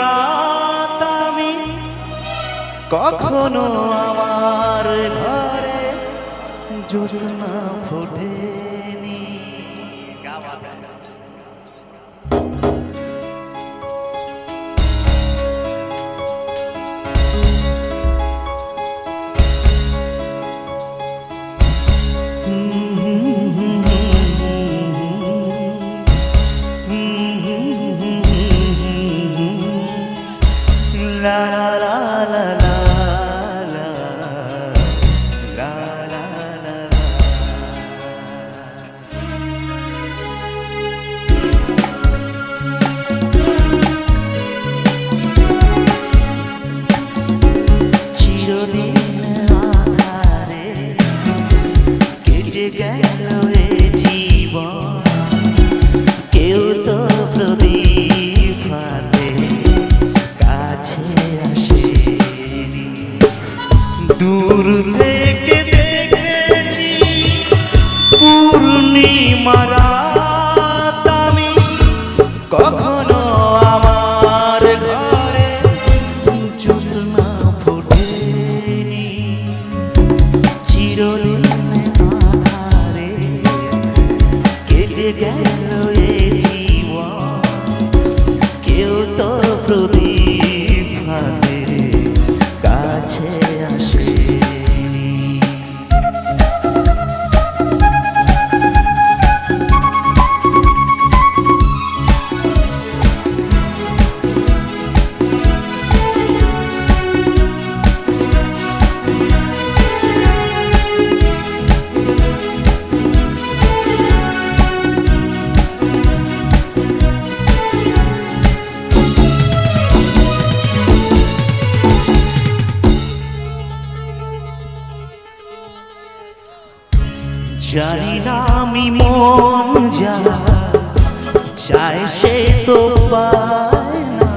রাত আমি কখনো আমার ঘরে জোসনা ফুটে। La la la la প্রতি জানি না আমি মন যা চায় সে তো পায় না।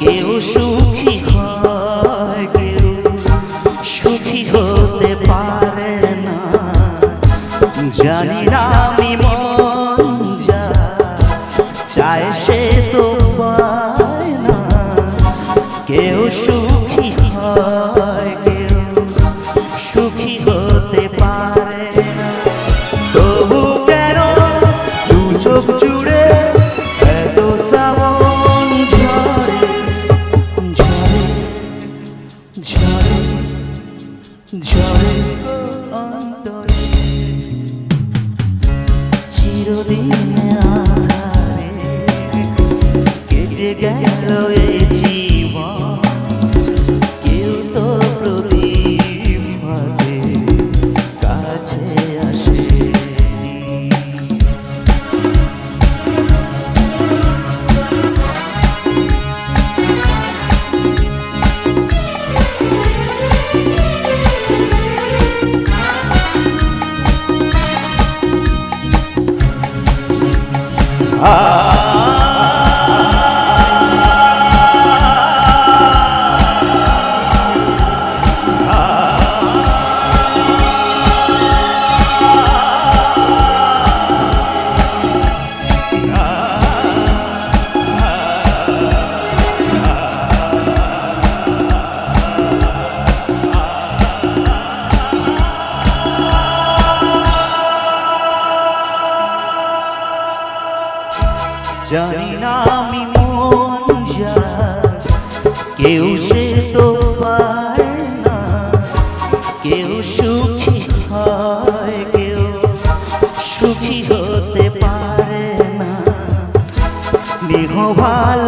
কেউ সুখী হয়, কেউ সুখী হতে পারে না। জানি না আমি মন যা চায় সে 저를 Ah. কেউ সে তো না। কেউ সুখী হয় কেউ সুখী হতে পারে না। স্নেহ ভালোবাসা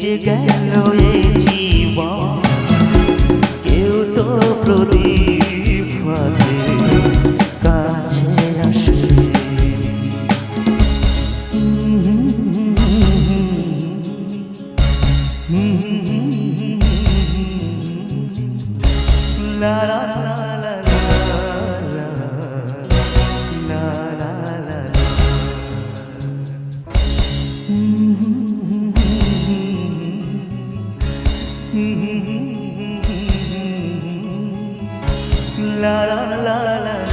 together, yeah. La la la la